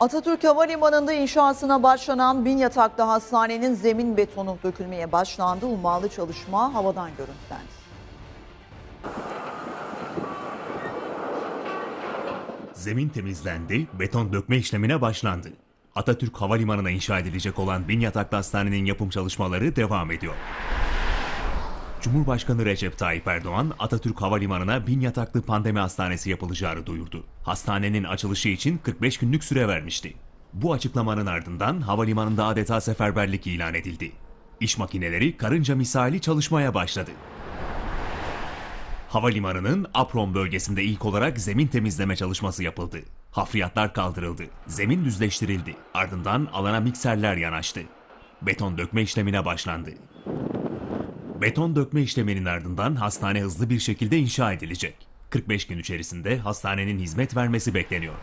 Atatürk Havalimanı'nda inşasına başlanan bin yataklı hastanenin zemin betonu dökülmeye başlandı. Ummalı çalışma havadan görüntülendi. Zemin temizlendi, beton dökme işlemine başlandı. Atatürk Havalimanı'na inşa edilecek olan bin yataklı hastanenin yapım çalışmaları devam ediyor. Cumhurbaşkanı Recep Tayyip Erdoğan, Atatürk Havalimanı'na bin yataklı pandemi hastanesi yapılacağını duyurdu. Hastanenin açılışı için 45 günlük süre vermişti. Bu açıklamanın ardından havalimanında adeta seferberlik ilan edildi. İş makineleri karınca misali çalışmaya başladı. Havalimanının Apron bölgesinde ilk olarak zemin temizleme çalışması yapıldı. Hafriyatlar kaldırıldı, zemin düzleştirildi. Ardından alana mikserler yanaştı. Beton dökme işlemine başlandı. Beton dökme işleminin ardından hastane hızlı bir şekilde inşa edilecek. 45 gün içerisinde hastanenin hizmet vermesi bekleniyor.